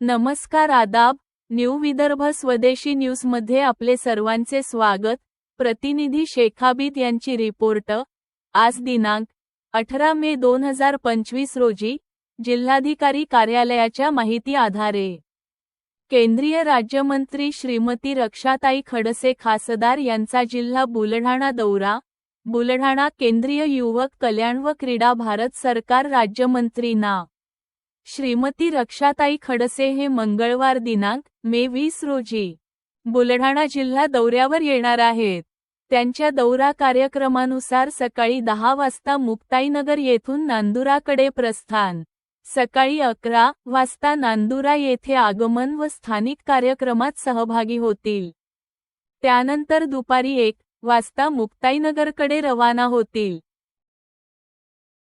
नमस्कार आदाब न्यू विदर्भ स्वदेशी न्यूजमध्ये आपले सर्वांचे स्वागत. प्रतिनिधी शेखाबीत यांची रिपोर्ट. आज दिनांक अठरा मे दोन हजार पंचवीस रोजी जिल्हाधिकारी कार्यालयाच्या माहिती आधारे. केंद्रीय राज्यमंत्री श्रीमती रक्षाताई खडसे खासदार यांचा जिल्हा बुलढाणा दौरा. बुलढाणा केंद्रीय युवक कल्याण व क्रीडा भारत सरकार राज्यमंत्री ना. श्रीमती रक्षाताई खडसे हे मंगळवार दिनांक मे वीस रोजी बुलढाणा जिल्हा दौऱ्यावर येणार आहेत. त्यांच्या दौरा कार्यक्रमानुसार सकाळी दहा वाजता मुक्ताईनगर येथून नांदुराकडे प्रस्थान. सकाळी अकरा वाजता नांदुरा येथे आगमन व स्थानिक कार्यक्रमात सहभागी होतील. त्यानंतर दुपारी एक वाजता मुक्ताईनगरकडे रवाना होतील.